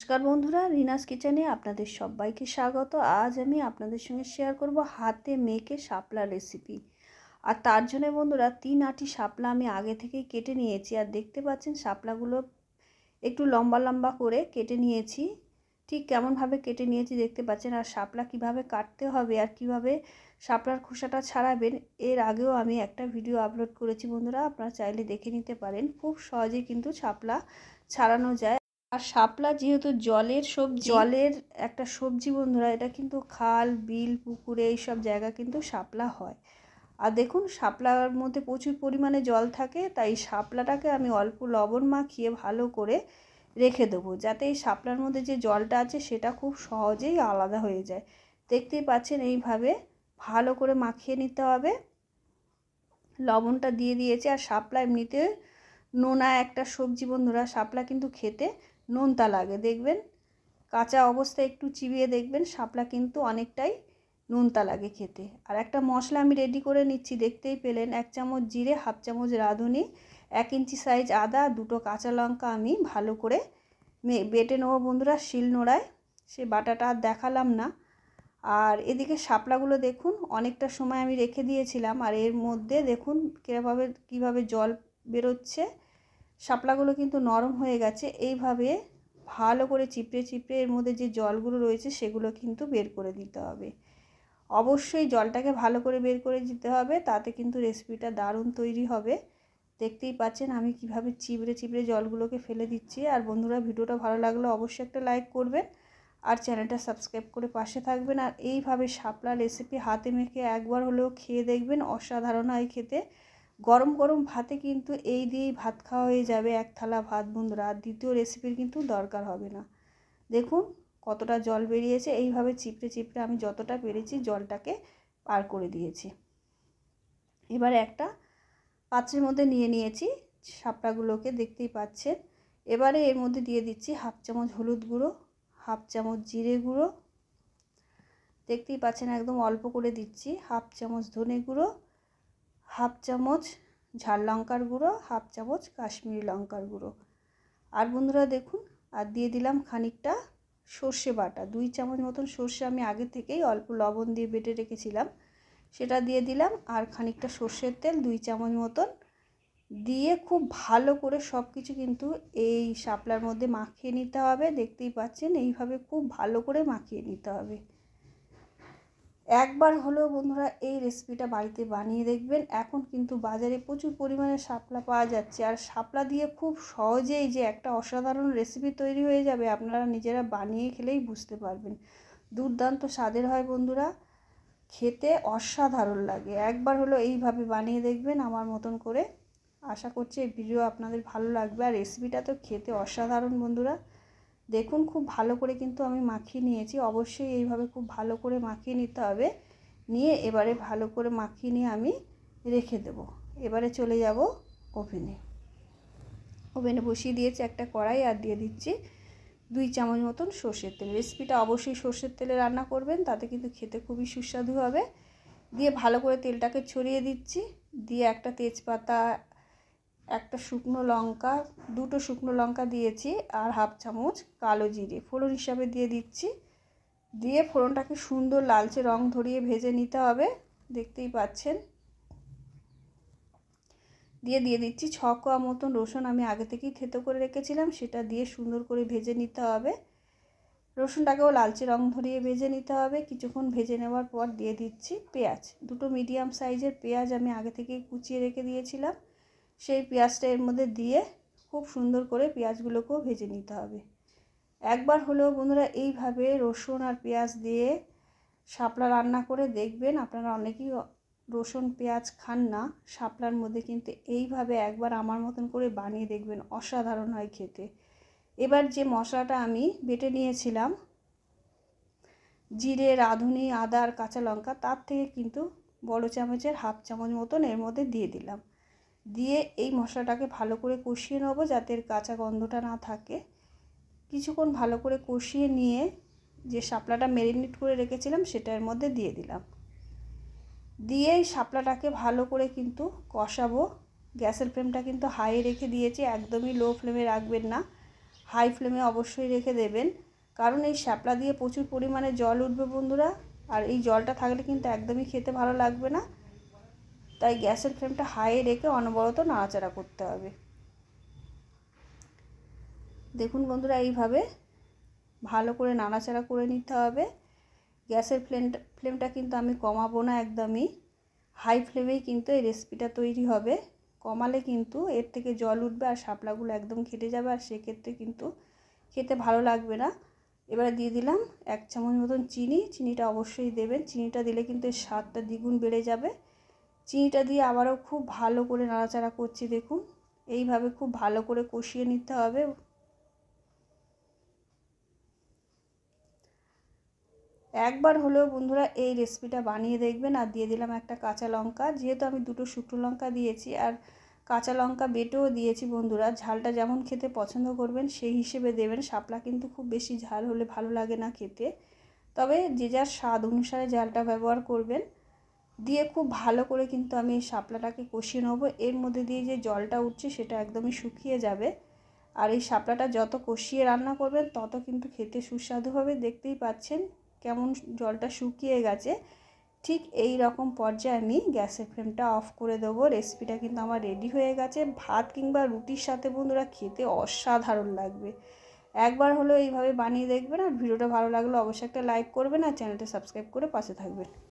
নমস্কার বন্ধুরা, রিনাস কিচেনে আপনাদের সবাইকে স্বাগত। আজ আমি আপনাদের সঙ্গে শেয়ার করব হাতে মেখে শাপলা রেসিপি আর তার জন্য বন্ধুরা, তিন আটি শাপলা আমি আগে থেকেই কেটে নিয়েছি। আর দেখতে পাচ্ছেন, শাপলাগুলো একটু লম্বা লম্বা করে কেটে নিয়েছি। ঠিক কেমনভাবে কেটে নিয়েছি দেখতে পাচ্ছেন। আর শাপলা কীভাবে কাটতে হবে আর কীভাবে শাপলার খোসাটা ছাড়াবেন, এর আগেও আমি একটা ভিডিও আপলোড করেছি বন্ধুরা। আপনারা চাইলে দেখে নিতে পারেন। খুব সহজেই কিন্তু শাপলা ছাড়ানো যায়। আর শাপলা যেহেতু জলের সবজি, জলের একটা সবজি বন্ধুরা, এটা কিন্তু খাল, বিল, পুকুরে এইসব জায়গা কিন্তু শাপলা হয়। আর দেখুন, শাপলার মধ্যে প্রচুর পরিমাণে জল থাকে, তাই শাপলাটাকে আমি অল্প লবণ মাখিয়ে ভালো করে রেখে দেবো, যাতে এই শাপলার মধ্যে যে জলটা আছে, সেটা খুব সহজেই আলাদা হয়ে যায়। দেখতেই পাচ্ছেন, এইভাবে ভালো করে মাখিয়ে নিতে হবে। লবণটা দিয়ে দিয়েছে, আর শাপলা এমনিতে নোনা একটা সবজি বন্ধুরা, শাপলা কিন্তু খেতে নোনতা লাগে, দেখবেন? কাঁচা অবস্থায় একটু চিবিয়ে দেখবেন, শাপলা কিন্তু অনেকটাই নোনতা লাগে খেতে। আর একটা মশলা আমি রেডি করে নিচ্ছি, দেখতেই পেলেন, এক চামচ জিরে, হাফ চামচ রাঁধুনি, এক ইঞ্চি সাইজ আদা, দুটো কাঁচা লঙ্কা আমি ভালো করে বেটে নেব বন্ধুরা শিল নোড়ায়। সে বাটাটা আর দেখালাম না। আর এদিকে শাপলাগুলো দেখুন, অনেকটা সময় আমি রেখে দিয়েছিলাম, আর এর মধ্যে দেখুন, কীভাবে কীভাবে জল বেরোচ্ছে। শাপলাগুলো কিন্তু নরম হয়ে গেছে। এইভাবে ভালো করে চিপড়ে চিপড়ে এর মধ্যে যে জলগুলো রয়েছে সেগুলো কিন্তু বের করে দিতে হবে। অবশ্যই জলটাকে ভালো করে বের করে দিতে হবে, তাতে কিন্তু রেসিপিটা দারুণ তৈরি হবে। দেখতেই পাচ্ছেন আমি কীভাবে চিবড়ে চিবড়ে জলগুলোকে ফেলে দিচ্ছি। আর বন্ধুরা, ভিডিওটা ভালো লাগলে অবশ্যই একটা লাইক করবেন আর চ্যানেলটা সাবস্ক্রাইব করে পাশে থাকবেন। আর এইভাবে শাপলা রেসিপি হাতে মেখে একবার হলেও খেয়ে দেখবেন, অসাধারণ হয় খেতে। গরম গরম ভাতে কিন্তু এই দিয়েই ভাত খাওয়া হয়ে যাবে, এক থালা ভাত বন্ধুরা। আর দ্বিতীয় রেসিপির কিন্তু দরকার হবে না। দেখুন কতটা জল বেরিয়েছে, এইভাবে চিপড়ে চিপড়ে আমি যতটা পেরেছি জলটাকে পার করে দিয়েছি। এবার একটা পাত্রের মধ্যে নিয়ে নিয়েছি শাপড়াগুলোকে দেখতেই পাচ্ছেন। এবারে এর মধ্যে দিয়ে দিচ্ছি হাফ চামচ হলুদ গুঁড়ো, হাফ চামচ জিরে গুঁড়ো। দেখতেই পাচ্ছেন একদম অল্প করে দিচ্ছি, হাফ চামচ ধনে গুঁড়ো হাফ চামচ ঝাল লঙ্কার গুঁড়ো, হাফ চামচ কাশ্মীরি লঙ্কার গুঁড়ো। আর বন্ধুরা দেখুন, আর দিয়ে দিলাম খানিকটা সর্ষে বাটা। দুই চামচ মতন সর্ষে আমি আগে থেকেই অল্প লবণ দিয়ে বেটে রেখেছিলাম। সেটা দিয়ে দিলাম আর খানিকটা সর্ষের তেল, দুই চামচ মতন। দিয়ে খুব ভালো করে সব কিছু কিন্তু এই শাপলার মধ্যে মাখিয়ে নিতে হবে। দেখতেই পাচ্ছেন, এইভাবে খুব ভালো করে মাখিয়ে নিতে হবে। একবার হলেও বন্ধুরা এই রেসিপিটা বাড়িতে বানিয়ে দেখবেন। এখন কিন্তু বাজারে প্রচুর পরিমাণে শাপলা পাওয়া যাচ্ছে। আর শাপলা দিয়ে খুব সহজেই যে একটা অসাধারণ রেসিপি তৈরি হয়ে যাবে, আপনারা নিজেরা বানিয়ে খেলেই বুঝতে পারবেন। দুর্দান্ত স্বাদের হয় বন্ধুরা। খেতে অসাধারণ লাগে। একবার হলো এইভাবে বানিয়ে দেখবেন আমার মতন করে। আশা করছি এই ভিডিও আপনাদের ভালো লাগবে। আর রেসিপিটা তো খেতে অসাধারণ বন্ধুরা। দেখুন খুব ভালো করে কিন্তু আমি মাখিয়ে নিয়েছি। অবশ্যই এইভাবে খুব ভালো করে মাখিয়ে নিতে হবে। নিয়ে এবারে ভালো করে মাখিয়ে নিয়ে আমি রেখে দেব। এবারে চলে যাব ওভেনে। ওভেনে বসিয়ে দিয়েছি একটা কড়াই আর দিয়ে দিচ্ছি দুই চামচ মতন সর্ষের তেল। রেসিপিটা অবশ্যই সর্ষের তেলে রান্না করবেন, তাতে কিন্তু খেতে খুবই সুস্বাদু হবে। দিয়ে ভালো করে তেলটাকে ছড়িয়ে দিচ্ছি। দিয়ে একটা তেজপাতা একটা শুকনো লঙ্কা, দুটো শুকনো লঙ্কা দিয়েছি আর হাফ চামচ কালো জিরে। ফোড়ন হিসাবে দিয়ে দিচ্ছি। দিয়ে ফোড়নটাকে সুন্দর লালচে রং ধরিয়ে ভেজে নিতে হবে, দেখতেই পাচ্ছেন। দিয়ে দিয়ে দিচ্ছি ছ কোয়া মতন রসুন আমি আগে থেকেই থেতো করে রেখেছিলাম, সেটা দিয়ে সুন্দর করে ভেজে নিতে হবে। রসুনটাকেও লালচে রং ধরিয়ে ভেজে নিতে হবে। কিছুক্ষণ ভেজে নেওয়ার পর দিয়ে দিচ্ছি পেঁয়াজ। দুটো মিডিয়াম সাইজের পেঁয়াজ আমি আগে থেকেই কুচিয়ে রেখে দিয়েছিলাম। সেই পেঁয়াজটা এর মধ্যে দিয়ে খুব সুন্দর করে পেঁয়াজগুলোকেও ভেজে নিতে হবে। একবার হলেও বন্ধুরা এইভাবে রসুন আর পেঁয়াজ দিয়ে শাপলা রান্না করে দেখবেন, আপনারা অনেকেই রসুন, পেঁয়াজ খান না, শাপলার মধ্যে কিন্তু এইভাবে একবার আমার মতন করে বানিয়ে দেখবেন, অসাধারণ হয় খেতে। এবার যে মশলাটা আমি বেটে নিয়েছিলাম, জিরে, রাঁধুনি, আদা আর কাঁচা লঙ্কা, তার থেকে কিন্তু বড় চামচের হাফ চামচ মতন এর মধ্যে দিয়ে দিলাম। দিয়ে এই মশলাটাকে ভালো করে কষিয়ে নেব যাতে এর কাঁচা গন্ধটা না থাকে। কিছুক্ষণ ভালো করে কষিয়ে নিয়ে যে শাপলাটা ম্যারিনেট করে রেখেছিলাম সেটার মধ্যে দিয়ে দিলাম। দিয়ে এই শাপলাটাকে ভালো করে কিন্তু কষাবো। গ্যাসের ফ্লেমটা কিন্তু হাই রেখে দিয়েছি, একদমই লো ফ্লেমে রাখবেন না। হাই ফ্লেমে অবশ্যই রেখে দেবেন। কারণ এই শ্যাপলা দিয়ে প্রচুর পরিমাণে জল উঠবে বন্ধুরা, আর এই জলটা থাকলে কিন্তু একদমই খেতে ভালো লাগবে না। তাই গ্যাসের ফ্লেমটা হাইয়ে রেখে অনবরত নাড়াচাড়া করতে হবে। দেখুন বন্ধুরা, এইভাবে ভালো করে নাড়াচাড়া করে নিতে হবে। গ্যাসের ফ্লেমটা ফ্লেমটা কিন্তু আমি কমাবো না একদমই। হাই ফ্লেমেই কিন্তু এই রেসিপিটা তৈরি হবে। কমালে কিন্তু এর থেকে জল উঠবে আর শাপলাগুলো একদম খেটে যাবে আর সেক্ষেত্রে কিন্তু খেতে ভালো লাগবে না। এবারে দিয়ে দিলাম এক চামচ মতন চিনি। চিনিটা অবশ্যই দেবেন। চিনিটা দিলে কিন্তু এর স্বাদটা দ্বিগুণ বেড়ে যাবে। চিনিটা দিয়ে আবারও খুব ভালো করে নাড়াচাড়া করছি, দেখুন। এইভাবে খুব ভালো করে কষিয়ে নিতে হবে। একবার হলেও বন্ধুরা এই রেসিপিটা বানিয়ে দেখবেন। আর দিয়ে দিলাম একটা কাঁচা লঙ্কা, যেহেতু আমি দুটো শুকনো লঙ্কা দিয়েছি আর কাঁচা লঙ্কা বেটেও দিয়েছি বন্ধুরা, ঝালটা যেমন খেতে পছন্দ করবেন, সেই হিসেবে দেবেন। শাপলা কিন্তু খুব বেশি ঝাল হলে ভালো লাগে না খেতে। তবে যে যার স্বাদ অনুসারে ঝালটা ব্যবহার করবেন। দিয়ে খুব ভালো করে কিন্তু আমি এই শাপলাটাকে কষিয়ে নেব। এর মধ্যে দিয়ে যে জলটা উঠছে সেটা একদমই শুকিয়ে যাবে। আর এই শাপলাটা যত কষিয়ে রান্না করবেন, তত কিন্তু খেতে সুস্বাদু হবে। দেখতেই পাচ্ছেন কেমন জলটা শুকিয়ে গেছে। ঠিক এই রকম পর্যায়ে আমি গ্যাসের ফ্লেমটা অফ করে দেবো। রেসিপিটা কিন্তু আমার রেডি হয়ে গেছে। ভাত কিংবা রুটির সাথে বন্ধুরা খেতে অসাধারণ লাগবে। একবার হলেও এইভাবে বানিয়ে দেখবেন। আর ভিডিওটা ভালো লাগলে অবশ্যই একটা লাইক করবেন আর চ্যানেলটা সাবস্ক্রাইব করে পাশে থাকবেন।